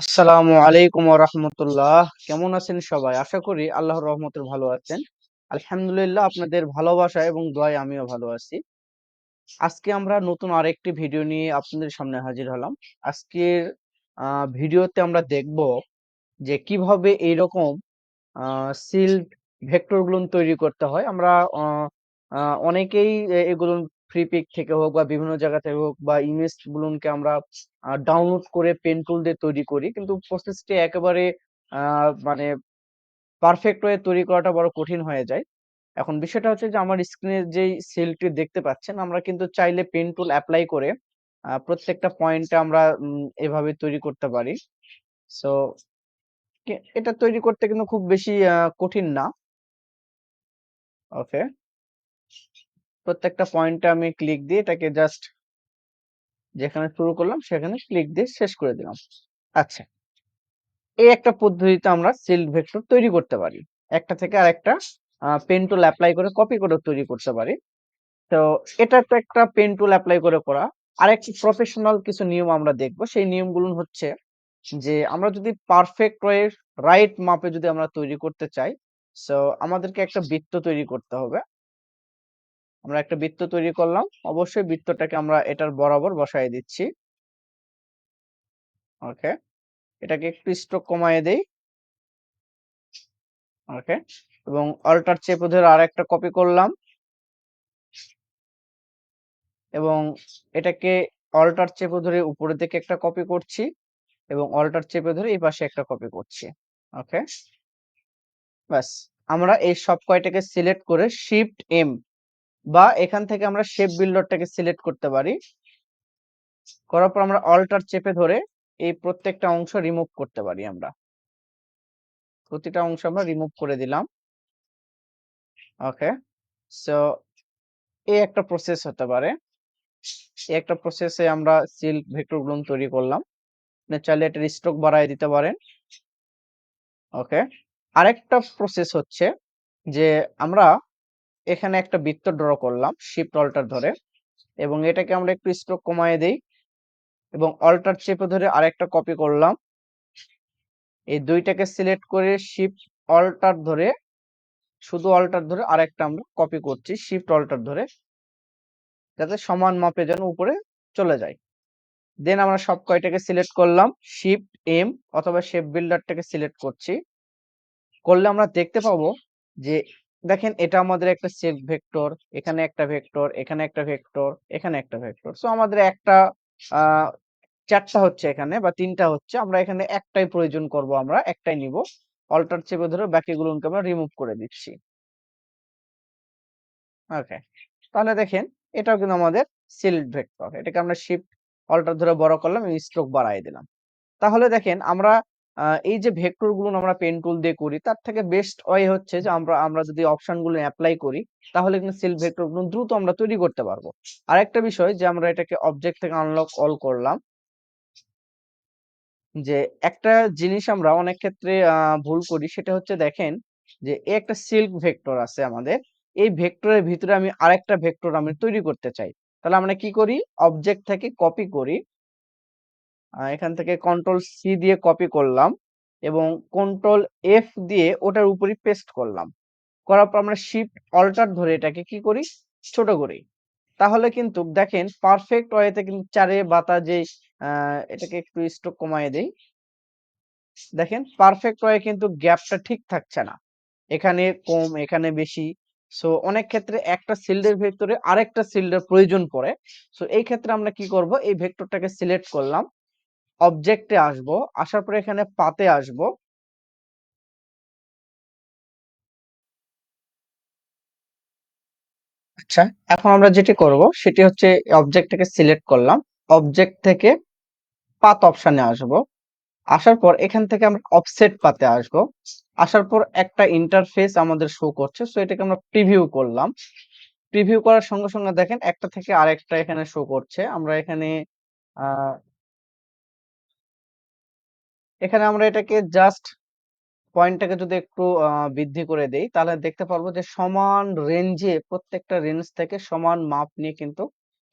আসসালামু আলাইকুম রাহমাতুল্লাহ। কেমন আছেন সবাই? আশা করি আল্লাহর রহমতে ভালো আছেন। আলহামদুলিল্লাহ আপনাদের ভালোবাসা এবং দোয়ায় আমিও ভালো আছি। আজকে আমরা নতুন আরেকটি ভিডিও নিয়ে আপনাদের সামনে হাজির হলাম। আজকের ভিডিওতে আমরা দেখব যে কীভাবে এইরকম সিল্ড ভেক্টর গুলোন তৈরি করতে হয়। আমরা অনেকেই এগুলো ফ্রি পিক থেকে হোক বা বিভিন্ন জায়গা থেকে হোক বা ইমেজ গুলোনকে আমরা ডাউনলোড করে পেন টুল দিয়ে তৈরি করি। কিন্তু প্রসেসটি একেবারে মানে পারফেক্ট ওয়ে তৈরি করাটা বড় কঠিন হয়ে যায়। এখন বিষয়টা হচ্ছে যে আমার স্ক্রিনে যেই সেলটি দেখতে পাচ্ছেন, আমরা কিন্তু চাইলে পেন টুল এপ্লাই করে প্রত্যেকটা পয়েন্টে আমরা এভাবে তৈরি করতে পারি। সো এটা তৈরি করতে কিন্তু খুব বেশি কঠিন না। ওকে। প্রত্যেকটা পয়েন্টে আমি ক্লিক দিয়ে এটাকে জাস্ট যেখানে শুরু করলাম সেখানে ক্লিক দিয়ে শেষ করে দিলাম। আচ্ছা। এই একটা পদ্ধতিতে আমরা সিল্ড ভেক্টর তৈরি করতে পারি। একটা থেকে আরেকটা আ পেন টুল অ্যাপ্লাই করে কপি করেও তৈরি করতে পারি। তো এটা তো একটা পেন টুল অ্যাপ্লাই করে করা। আরেকটি প্রফেশনাল কিছু নিয়ম আমরা দেখব। সেই নিয়মগুলো হচ্ছে যে আমরা যদি পারফেক্ট ওয়ে রাইট মাপে যদি আমরা তৈরি করতে চাই, সো আমাদেরকে একটা বৃত্ত তৈরি করতে হবে। আমরা একটা বৃত্ত তৈরি করলাম। অবশ্যই বৃত্তটাকে আমরা এটার বরাবর বসায় দিচ্ছি। ওকে। এটাকে একটু স্ট্রোক কমায়ে দেই। ওকে। এবং অল্টার চেপে ধরে আর একটা কপি করলাম। এবং এটাকে অল্টার চেপে ধরে উপরের দিকে একটা কপি করছি এবং অল্টার চেপে ধরে এই পাশে একটা কপি করছি। ওকে। ব্যাস। আমরা এই সব কয়টাকে সিলেক্ট করে শিফট এম বা এখান থেকে আমরা শেপ বিল্ডারটাকে সিলেক্ট করতে পারি। করার পর আমরা অল্টার চেপে ধরে এই প্রত্যেকটা অংশ রিমুভ করতে পারি আমরা। প্রতিটা অংশ আমরা রিমুভ করে দিলাম। ওকে। সো এই একটা প্রসেস হতে পারে। এই একটা প্রসেসে আমরা সিল ভেক্টরগুলো তৈরি করলাম। আপনি চাইলে এটার স্ট্রোক বাড়ায় দিতে পারেন। ওকে। আরেকটা প্রসেস হচ্ছে যে আমরা এখানে একটা বৃত্ত ড্র করলাম শিফট অল্টার ধরে, এবং এটাকে আমরা একটু স্ট্রোক কমায়ে দেই, এবং অল্টার চেপে ধরে আরেকটা কপি করলাম। এই দুইটাকে সিলেক্ট করে শিফট অল্টার ধরে, শুধু অল্টার ধরে আরেকটা আমরা কপি করছি শিফট অল্টার ধরে। যাতে সমান মাপে যেন উপরে চলে যায়। দেন আমরা সব কয়টাকে সিলেক্ট করলাম। শিফট এম অথবা শেপ বিল্ডারটাকে সিলেক্ট করছি। করলে আমরা দেখতে পাবো যে দেখেন এটা আমাদের একটা সেট ভেক্টর, এখানে একটা ভেক্টর, এখানে একটা ভেক্টর, এখানে একটা ভেক্টর। সো আমাদের একটা ৪ হচ্ছে এখানে বা তিনটা হচ্ছে। আমরা এখানে একটাই প্রয়োজন করব আমরা, একটাই নিব। অল্টার চেপে ধরে বাকিগুলোকে আমরা রিমুভ করে দিচ্ছি। ওকে। তাহলে দেখেন এটাও কিন্তু আমাদের সিল্ড ভেক্টর। এটাকে আমরা শিফট অল্টার ধরে বড় করলাম স্ট্রোক বাড়ায় দিলাম। তাহলে দেখেন আমরা এই যে ভেক্টরগুলো আমরা পেন টুল দিয়ে করি, তার থেকে বেস্ট ওয়ে হচ্ছে যে আমরা আমরা যদি অপশনগুলো এপ্লাই করি, তাহলে কিন্তু সিল্ড ভেক্টরগুলো দ্রুত আমরা তৈরি করতে পারব। আরেকটা বিষয় যে আমরা এটাকে অবজেক্ট থেকে আনলক অল করলাম। যে একটা জিনিস আমরা অনেক ক্ষেত্রে ভুল করি, সেটা হচ্ছে দেখেন যে একটা সিল্ক ভেক্টর আছে আমাদের। এই ভেক্টরের ভিতরে আমি আরেকটা ভেক্টর আমি তৈরি করতে চাই। তাহলে আমরা কি করি? অবজেক্ট থেকে কপি করি। এখান থেকে কন্ট্রোল সি দিয়ে কপি করলাম এবং কন্ট্রোল এফ দিয়ে ওটার উপরই পেস্ট করলাম। করার পর আমরা শিফট অল্টার ধরে এটাকে কি করি? ছোট করি। তাহলে কিন্তু দেখেন পারফেক্ট ওয়েতে কিন্তু চারে বাতা যে এটাকে একটু স্ট্রোক কমায় দেই। দেখেন পারফেক্ট ওয়ে কিন্তু গ্যাপটা ঠিক থাকছে না। এখানে কম, এখানে বেশি। সো অনেক ক্ষেত্রে একটা শিল্ডের ভেতরে আরেকটা শিল্ডের প্রয়োজন পড়ে। সো এই ক্ষেত্রে আমরা কি করব? এই ভেক্টরটাকে সিলেক্ট করলাম। অবজেক্টে আসব। আসার পরে এখানে পাতে আসব। আচ্ছা, এখন আমরা যেটি করব সেটি হচ্ছে অবজেক্টটাকে সিলেক্ট করলাম। অবজেক্ট থেকে পাথ অপশনে আসব। আসার পর এখান থেকে আমরা অফসেট পাতে আসব। আসার পর একটা ইন্টারফেস আমাদের শো করছে। সো এটাকে আমরা প্রিভিউ করলাম। প্রিভিউ করার সঙ্গে, সঙ্গে দেখেন একটা থেকে আরেকটা এখানে শো করছে। আমরা এখানে এখানে আমরা এটাকে জাস্ট পয়েন্টটাকে যদি একটু বৃদ্ধি করে দেই, তাহলে দেখতে পারব যে সমান রেঞ্জে প্রত্যেকটা রেঞ্জ থেকে সমান মাপ নিয়ে কিন্তু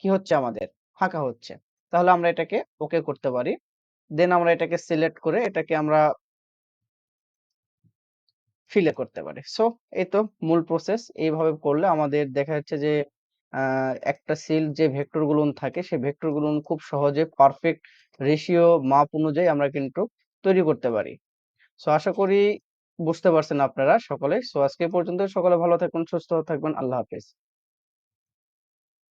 কি হচ্ছে আমাদের? ফাঁকা হচ্ছে। তাহলে আমরা এটাকে ওকে করতে পারি। দেন আমরা এটাকে সিলেক্ট করে এটাকে আমরা ফিলে করতে পারি সো এই তো মূল প্রসেস এইভাবে করলে আমাদের দেখা যাচ্ছে যে একটা সিল যে ভেক্টর গুলন থাকে সেই ভেক্টর গুলন খুব সহজে পারফেক্ট রেশিও মাপ অনুযায়ী আমরা কিন্তু তৈরি করতে পারি। সো আশা করি বুঝতে পারছেন আপনারা সকলে। সো আজকে পর্যন্ত সকলে ভালো থাকবেন, সুস্থ থাকবেন। আল্লাহ হাফেজ।